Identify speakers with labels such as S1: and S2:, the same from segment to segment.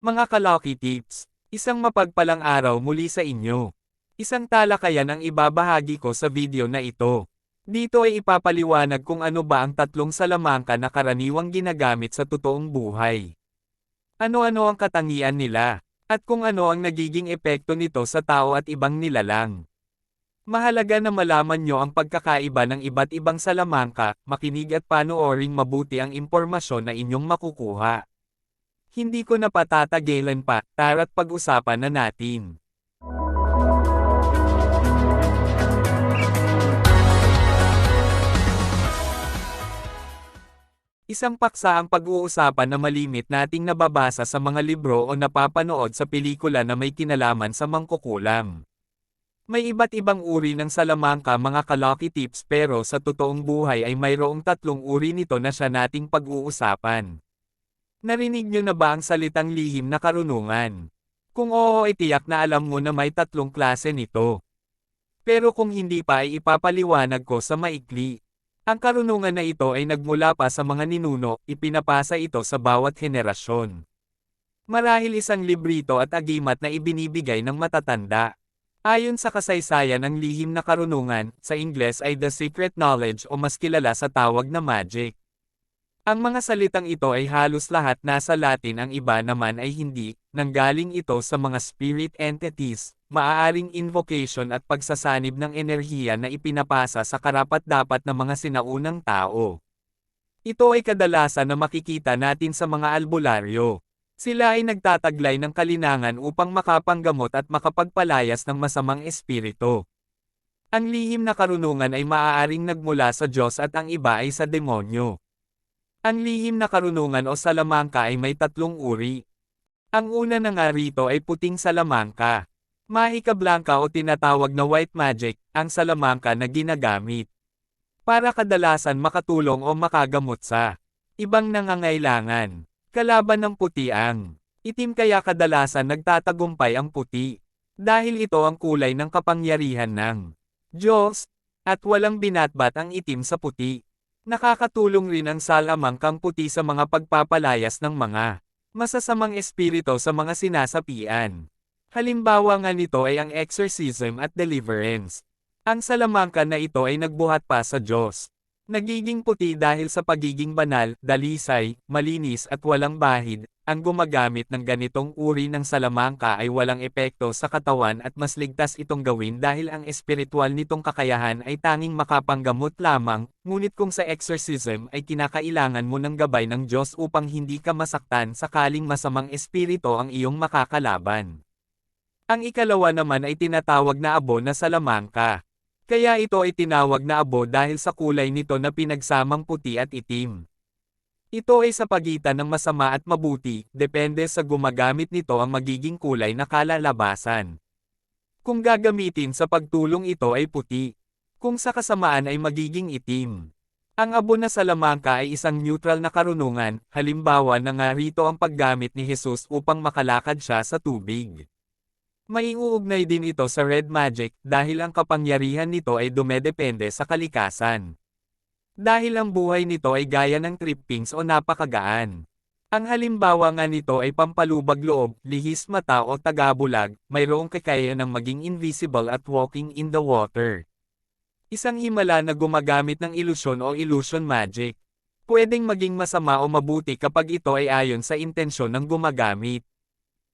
S1: Mga Kaloki Tips, isang mapagpalang araw muli sa inyo. Isang talakayan ang ibabahagi ko sa video na ito. Dito ay ipapaliwanag kung ano ba ang tatlong salamangka na karaniwang ginagamit sa totoong buhay. Ano-ano ang katangian nila, at kung ano ang nagiging epekto nito sa tao at ibang nilalang. Mahalaga na malaman nyo ang pagkakaiba ng iba't ibang salamangka, makinig at panooring mabuti ang impormasyon na inyong makukuha. Hindi ko na patatagilan pa, tara't pag-usapan na natin. Isang paksa ang pag-uusapan na malimit nating nababasa sa mga libro o napapanood sa pelikula na may kinalaman sa mangkukulam. May iba't ibang uri ng salamangka mga kaloki tips pero sa totoong buhay ay mayroong tatlong uri nito na siya nating pag-uusapan. Narinig nyo na ba ang salitang lihim na karunungan? Kung oo ay tiyak na alam mo na may tatlong klase nito. Pero kung hindi pa ay ipapaliwanag ko sa maikli. Ang karunungan na ito ay nagmula pa sa mga ninuno, ipinapasa ito sa bawat henerasyon. Marahil isang librito at agimat na ibinibigay ng matatanda. Ayon sa kasaysayan ng lihim na karunungan, sa Ingles ay the secret knowledge o mas kilala sa tawag na magic. Ang mga salitang ito ay halos lahat nasa Latin ang iba naman ay hindi, nanggaling ito sa mga spirit entities, maaaring invocation at pagsasanib ng enerhiya na ipinapasa sa karapat-dapat na mga sinaunang tao. Ito ay kadalasan na makikita natin sa mga albularyo. Sila ay nagtataglay ng kalinangan upang makapanggamot at makapagpalayas ng masamang espiritu. Ang lihim na karunungan ay maaaring nagmula sa Diyos at ang iba ay sa demonyo. Ang lihim na karunungan o salamangka ay may tatlong uri. Ang una na nga rito ay puting salamangka. Mahika blanca o tinatawag na white magic, ang salamangka na ginagamit. Para kadalasan makatulong o makagamot sa ibang nangangailangan. Kalaban ng puti ang itim kaya kadalasan nagtatagumpay ang puti. Dahil ito ang kulay ng kapangyarihan ng Diyos, at walang binatbat ang itim sa puti. Nakakatulong rin ang salamangkang puti sa mga pagpapalayas ng mga masasamang espirito sa mga sinasapian. Halimbawa nga nito ay ang exorcism at deliverance. Ang salamangka na ito ay nagbuhat pa sa Diyos. Nagiging puti dahil sa pagiging banal, dalisay, malinis at walang bahid, ang gumagamit ng ganitong uri ng salamangka ay walang epekto sa katawan at mas ligtas itong gawin dahil ang espiritual nitong kakayahan ay tanging makapanggamot lamang, ngunit kung sa exorcism ay kinakailangan mo ng gabay ng Diyos upang hindi ka masaktan sakaling masamang espiritu ang iyong makakalaban. Ang ikalawa naman ay tinatawag na abo na salamangka. Kaya ito ay tinawag na abo dahil sa kulay nito na pinagsamang puti at itim. Ito ay sa pagitan ng masama at mabuti, depende sa gumagamit nito ang magiging kulay na kalalabasan. Kung gagamitin sa pagtulong ito ay puti. Kung sa kasamaan ay magiging itim. Ang abo na salamangka ay isang neutral na karunungan, halimbawa na nga rito ang paggamit ni Jesus upang makalakad siya sa tubig. Maiuugnay din ito sa red magic dahil ang kapangyarihan nito ay dumedepende sa kalikasan. Dahil ang buhay nito ay gaya ng trippings o napakagaan. Ang halimbawa nga nito ay pampalubag loob, lihis mata o tagabulag, mayroong kakaya ng maging invisible at walking in the water. Isang himala na gumagamit ng ilusyon o illusion magic. Pwedeng maging masama o mabuti kapag ito ay ayon sa intensyon ng gumagamit.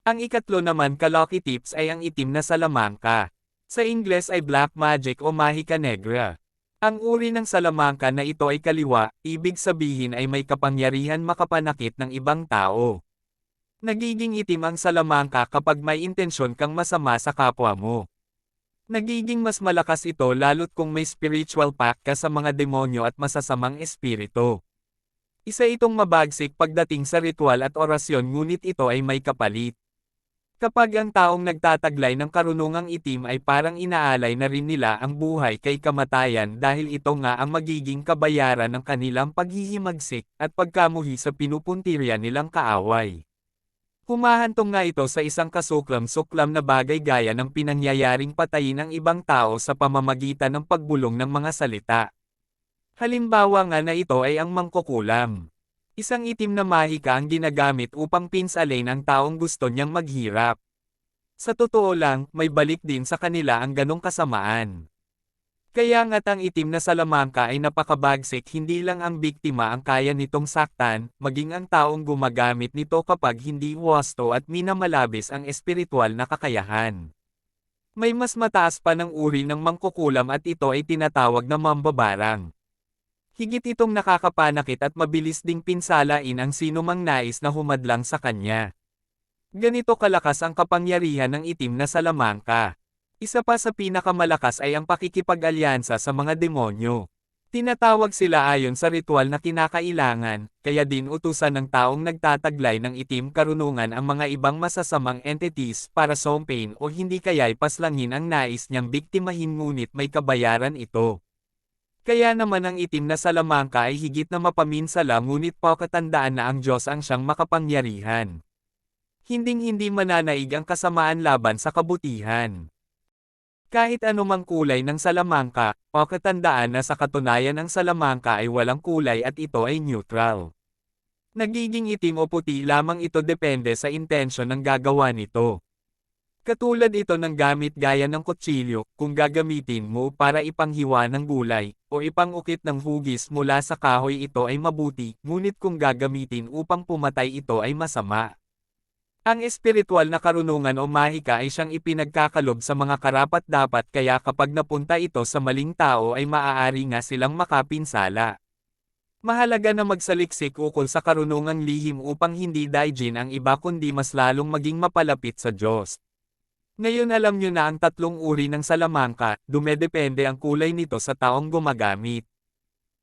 S1: Ang ikatlo naman kaloki tips ay ang itim na salamangka. Sa Ingles ay black magic o mahika negra. Ang uri ng salamangka na ito ay kaliwa, ibig sabihin ay may kapangyarihan makapanakit ng ibang tao. Nagiging itim ang salamangka kapag may intensyon kang masama sa kapwa mo. Nagiging mas malakas ito lalo't kung may spiritual pact ka sa mga demonyo at masasamang espiritu. Isa itong mabagsik pagdating sa ritual at orasyon ngunit ito ay may kapalit. Kapag ang taong nagtataglay ng karunungang itim ay parang inaalay na rin nila ang buhay kay kamatayan dahil ito nga ang magiging kabayaran ng kanilang paghihimagsik at pagkamuhi sa pinupuntirya nilang kaaway. Humahantong nga ito sa isang kasuklam-suklam na bagay gaya ng pinangyayaring patayin ng ibang tao sa pamamagitan ng pagbulong ng mga salita. Halimbawa nga na ito ay ang mangkukulam. Isang itim na mahika ang ginagamit upang pinsalin ang taong gusto niyang maghirap. Sa totoo lang, may balik din sa kanila ang ganong kasamaan. Kaya nga't ang itim na salamangka ay napakabagsik hindi lang ang biktima ang kaya nitong saktan, maging ang taong gumagamit nito kapag hindi wasto at minamalabis ang espiritual na kakayahan. May mas mataas pa ng uri ng mangkukulam at ito ay tinatawag na mambabarang. Higit itong nakakapanakit at mabilis ding pinsalain ang sinumang nais na humadlang sa kanya. Ganito kalakas ang kapangyarihan ng itim na salamangka. Isa pa sa pinakamalakas ay ang pakikipag-alyansa sa mga demonyo. Tinatawag sila ayon sa ritual na kinakailangan, kaya din utusan ng taong nagtataglay ng itim karunungan ang mga ibang masasamang entities para sompain o hindi kaya'y paslangin ang nais niyang biktimahin ngunit may kabayaran ito. Kaya naman ang itim na salamangka ay higit na mapaminsala ngunit pakatandaan na ang Diyos ang siyang makapangyarihan. Hinding-hindi mananaig ang kasamaan laban sa kabutihan. Kahit anumang kulay ng salamangka, pakatandaan na sa katunayan ang salamangka ay walang kulay at ito ay neutral. Nagiging itim o puti lamang ito depende sa intensyon ng gagawa nito. Katulad ito ng gamit gaya ng kutsilyo, kung gagamitin mo para ipanghiwa ng gulay, o ipangukit ng hugis mula sa kahoy ito ay mabuti, ngunit kung gagamitin upang pumatay ito ay masama. Ang espiritual na karunungan o mahika ay siyang ipinagkakalob sa mga karapat-dapat kaya kapag napunta ito sa maling tao ay maaari nga silang makapinsala. Mahalaga na magsaliksik ukol sa karunungang lihim upang hindi daijin ang iba kundi mas lalong maging mapalapit sa Diyos. Ngayon alam nyo na ang tatlong uri ng salamangka, dumedepende ang kulay nito sa taong gumagamit.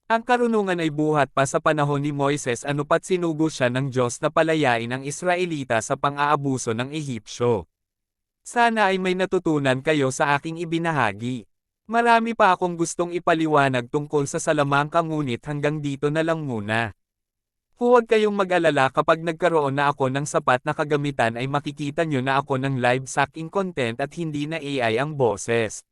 S1: Ang karunungan ay buhat pa sa panahon ni Moises anupat sinugo siya ng Diyos na palayain ang Israelita sa pang-aabuso ng Ehipsyo. Sana ay may natutunan kayo sa aking ibinahagi. Marami pa akong gustong ipaliwanag tungkol sa salamangka ngunit hanggang dito na lang muna. Huwag kayong mag-alala kapag nagkaroon na ako ng sapat na kagamitan ay makikita nyo na ako ng live sucking content at hindi na AI ang boses.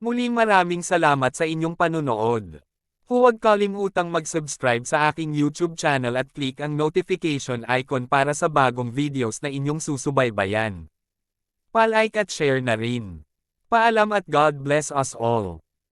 S1: Muli maraming salamat sa inyong panunood. Huwag kalimutang mag-subscribe sa aking YouTube channel at click ang notification icon para sa bagong videos na inyong susubaybayan. Pa-like at share na rin. Paalam at God bless us all.